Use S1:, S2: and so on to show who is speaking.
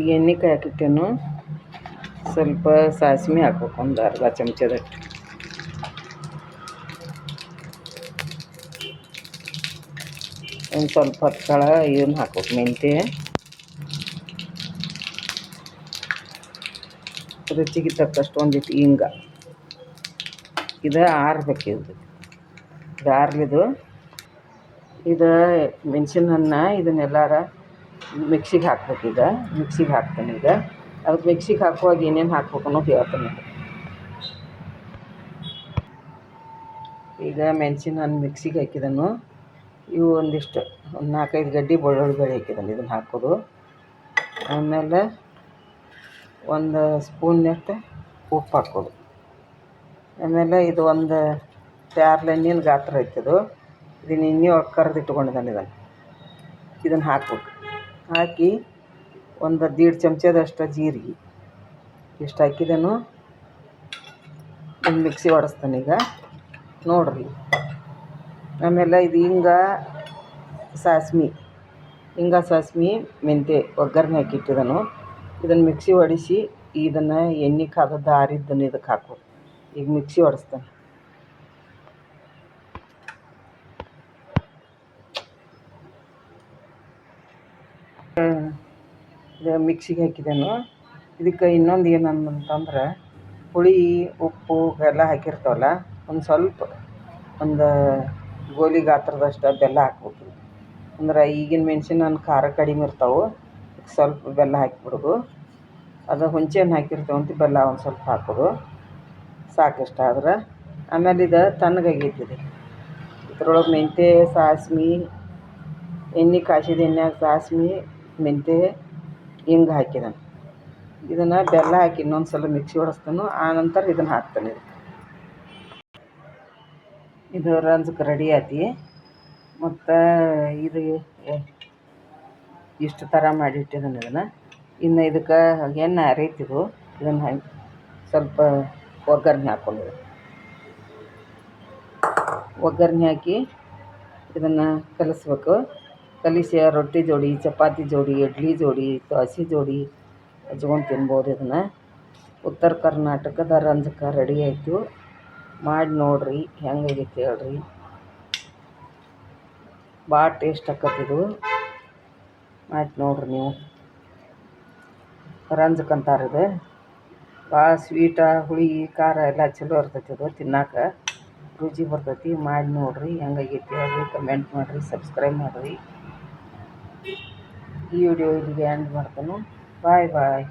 S1: ಈಗ ಎಣ್ಣೆ ಕಾಯಕ್ಕಿಟ್ಟೇನು ಸ್ವಲ್ಪ ಸಾಸಿವೆ ಹಾಕ್ಬೇಕು, ಒಂದು ಅರ್ಧ ಚಮಚದಷ್ಟು ಒಂದು ಸ್ವಲ್ಪ ಹೊತ್ತು ಇವನ್ನ ಹಾಕ್ಬೇಕು, ಮೆಂತ್ಯ. ರುಚಿಗೆ ತಕ್ಕಷ್ಟು ಒಂದಿಟ್ಟು ಹಿಂಗ ಇದು ಆರ್ಬೇಕು ಇದು ಇದು ಆರ್ಲಿದು, ಇದು ಮೆಣಸಿನ ಇದನ್ನೆಲ್ಲಾರ ಮಿಕ್ಸಿಗೆ ಹಾಕ್ಬೇಕು ಈಗ ಮಿಕ್ಸಿಗೆ ಹಾಕ್ತೇನೆ ಈಗ. ಅದಕ್ಕೆ ಮಿಕ್ಸಿಗೆ ಹಾಕುವಾಗ ಏನೇನು ಹಾಕ್ಬೇಕು ಅನ್ನೋದು ಹೇಳ್ತೇನೆ ಈಗ ಮೆಣಸಿನ ಹಣ್ಣು ಮಿಕ್ಸಿಗೆ ಹಾಕಿದನು. ಇವು ಒಂದಿಷ್ಟು, ಒಂದು ನಾಲ್ಕೈದು ಗಡ್ಡೆ ಬೆಳ್ಳುಳ್ಳಿ ಬೆಳೆ ಹಾಕಿದ್ದಾನೆ ಇದನ್ನು ಹಾಕೋದು. ಆಮೇಲೆ ಒಂದು ಸ್ಪೂನ್ನಷ್ಟು ಉಪ್ಪು ಹಾಕೋದು. ಆಮೇಲೆ ಇದು ಒಂದು ಪ್ಯಾರ್ಲೆಣ್ಣಿನ ಗಾತ್ರ ಐತಿದು ಇದನ್ನ ಎಣ್ಣೆ ಒಳಗೆ ಕರ್ದು ಇಟ್ಕೊಂಡಿದ್ದಾನೆ ಇದನ್ನು. ಇದನ್ನು ಹಾಕ್ಬೇಕು. ಹಾಕಿ ಒಂದು ದೀಡ್ ಚಮಚದಷ್ಟು ಜೀರಿಗೆ. ಇಷ್ಟು ಹಾಕಿದನು ಒಂದು ಮಿಕ್ಸಿ ಈಗ. ನೋಡಿರಿ. ಆಮೇಲೆ ಇದು ಹಿಂಗ ಸಾಸ್ಮಿ ಹಿಂಗ ಸಾಸ್ಮಿ ಮೆಂತೆ ಒಗ್ಗರಣೆ ಹಾಕಿಟ್ಟಿದನು, ಇದನ್ನು ಮಿಕ್ಸಿ ಹೊಡಿಸಿ ಇದನ್ನು ಎಣ್ಣೆ ಕಾದದ್ದು ಆರಿದ್ದನ್ನು ಇದಕ್ಕೆ ಹಾಕು ಈಗ ಮಿಕ್ಸಿ ಹೊಡೆಸ್ತಾನೆ ಇದು ಮಿಕ್ಸಿಗೆ ಹಾಕಿದೆನು ಇದಕ್ಕೆ ಇನ್ನೊಂದು ಏನಂತಂದ್ರೆ ಹುಳಿ, ಉಪ್ಪು ಎಲ್ಲ ಹಾಕಿರ್ತಾವಲ್ಲ, ಒಂದು ಸ್ವಲ್ಪ ಒಂದು ಗೋಲಿ ಗಾತ್ರದಷ್ಟು ಬೆಲ್ಲ ಹಾಕ್ಬೇಕು. ಅಂದ್ರೆ ಈಗಿನ ಮೆಣ್ಸಿನ ಖಾರ ಕಡಿಮೆ ಇರ್ತಾವೆ ಸ್ವಲ್ಪ ಬೆಲ್ಲ ಹಾಕಿಬಿಡೋದು. ಅದು ಹುಂಚೆ ಹಣ್ಣು ಹಾಕಿರ್ತೀವಿ ಅಂತ ಬೆಲ್ಲ ಒಂದು ಸ್ವಲ್ಪ ಹಾಕೋದು. ಸಾಕಿಷ್ಟ ಆದ್ರೆ. ಆಮೇಲೆ ಇದು ತಣ್ಣಗಾಗೈತಿದೆ ಇದು ಇದ್ರೊಳಗೆ ಮೆಂತ್ಯ, ಸಾಸ್ಮಿ, ಎಣ್ಣೆ ಕಾಯ್ಸಿದ ಎಣ್ಣೆ ಸಾಸ್ವೆ ಮೆಂತ್ಯ ಹಿಂಗ್ ಹಾಕಿದಾನೆ. ಇದನ್ನು ಬೆಲ್ಲ ಹಾಕಿ ಇನ್ನೊಂದು ಸಲ ಮಿಕ್ಸಿ ಹೊಡೆಸ್ತಾನು ಆನಂತರ ಇದನ್ನು ಹಾಕ್ತಾನೆ ಇದು ರಂಜಕ್ಕೆ ರೆಡಿ ಆತಿ. ಮತ್ತು ಇದು ಇಷ್ಟು ಥರ ಮಾಡಿಟ್ಟಿದ್ದಾನೆ ಇದನ್ನು. ಇನ್ನು ಇದಕ್ಕೆ ಎಣ್ಣೆ ಹರಿತಿದು ಇದನ್ನು ಸ್ವಲ್ಪ ಒಗ್ಗರಣೆ ಹಾಕ್ಕೊಂಡಿದೆ ಒಗ್ಗರಣೆ ಹಾಕಿ ಇದನ್ನು ಕಲಿಸ್ಬೇಕು. ಕಲಿಸಿ ರೊಟ್ಟಿ ಜೋಡಿ, ಚಪಾತಿ ಜೋಡಿ, ಇಡ್ಲಿ ಜೋಡಿ ದೋಸೆ ಜೋಡಿ ಹಚ್ಕೊಂಡು ತಿನ್ಬೋದು ಇದನ್ನು. ಉತ್ತರ ಕರ್ನಾಟಕದ ರಂಜಕ ರೆಡಿ ಆಯಿತು. ಮಾಡಿ ನೋಡಿರಿ ಹೆಂಗಾಗೈತಿ ಹೇಳ್ರಿ. ಭಾಳ ಟೇಸ್ಟ್ ಆಕತ್ತಿದು ಮಾಡಿ ನೋಡಿರಿ ನೀವು. ರಂಜಕ ಅಂತಾರೆ ಇದು. ಭಾಳ ಸ್ವೀಟ ಹುಳಿ, ಖಾರ ಎಲ್ಲ ಚಲೋ ಇರ್ತೈತಿ ಇದು ತಿನ್ನಕ್ಕೆ ರುಚಿ ಬರ್ತೈತಿ, ಮಾಡಿ ನೋಡಿರಿ ಹೆಂಗಾಗೈತಿ ಹೇಳ್ರಿ ಕಮೆಂಟ್ ಮಾಡಿರಿ ಸಬ್ಸ್ಕ್ರೈಬ್ ಮಾಡಿರಿ. ಈ ವಿಡಿಯೋ ಇಲ್ಲಿಗೆ ಎಂಡ್ ಮಾಡ್ತಾನೆ. ಬಾಯ್ ಬಾಯ್